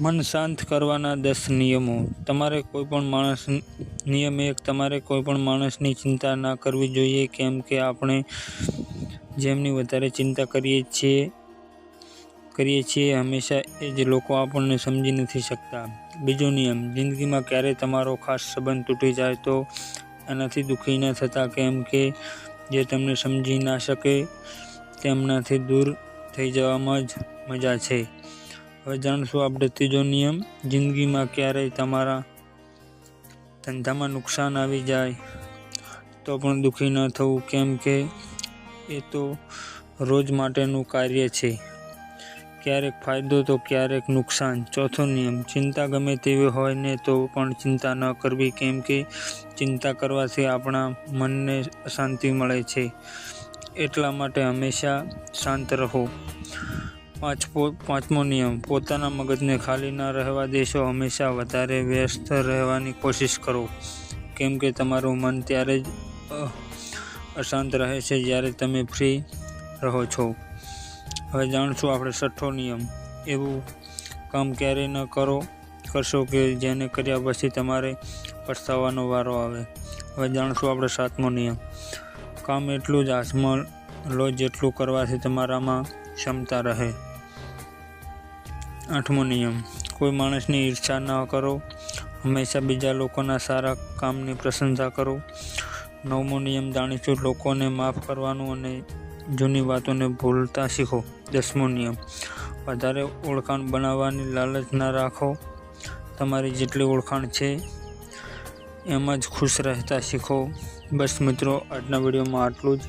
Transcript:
મન શાંત કરવાના દસ નિયમો. તમારે કોઈ પણ માણસ નિયમ એક, તમારે કોઈ પણ માણસની ચિંતા ના કરવી જોઈએ, કેમ કે આપણે જેમની વધારે ચિંતા કરીએ છીએ કરીએ છીએ, હંમેશા એ જ લોકો આપણને સમજી નથી શકતા. બીજો નિયમ, જિંદગીમાં ક્યારેય તમારો ખાસ સંબંધ તૂટી જાય તો એનાથી દુઃખી ન થતા, કેમ કે જે તમને સમજી ના શકે, તેમનાથી દૂર થઈ જવામાં જ મજા છે. હવે જાણશું આપણે ત્રીજો નિયમ, જિંદગીમાં ક્યારેય તમારા ધંધામાં નુકસાન આવી જાય તો પણ દુઃખી ન થવું. કેમ કે એ તો રોજ માટેનું કાર્ય છે. ક્યારેક ફાયદો તો ક્યારેક નુકસાન. ચોથો નિયમ, ચિંતા ગમે તેવી હોય ને તો પણ ચિંતા ન કરવી. કેમ કે ચિંતા કરવાથી આપણા મનને શાંતિ મળે છે. એટલા માટે હંમેશા શાંત રહો. પાંચ પાંચમો નિયમ. પોતાના મગજને ખાલી ન રહેવા દેશો, હંમેશા વધારે વ્યસ્ત રહેવાની કોશિશ કરો. કેમ કે તમારું મન ત્યારે જ અશાંત રહે છે જ્યારે તમે ફ્રી રહો છો. હવે જાણશું આપણે છઠ્ઠો નિયમ. એવું કામ ક્યારેય ન કરો, કરશો કે જેને કર્યા પછી તમારે પછતાવાનો વારો આવે. હવે જાણશું આપણે સાતમો નિયમ. કામ એટલું જ હાથમાં લો જેટલું કરવાથી તમારામાં ક્ષમતા રહે. આઠમો નિયમ, કોઈ માણસની ઈર્ષા ન કરો. હંમેશા બીજા લોકોના સારા કામની પ્રશંસા કરો. નવમો નિયમ જાણીશું લોકોને માફ કરવાનું અને જૂની વાતોને ભૂલતા શીખો. દસમો નિયમ, વધારે ઓળખાણ બનાવવાની લાલચ ના રાખો. તમારી જેટલી ઓળખાણ છે, એમાં જ ખુશ રહેતા શીખો. બસ મિત્રો, આજના વિડીયોમાં આટલું જ.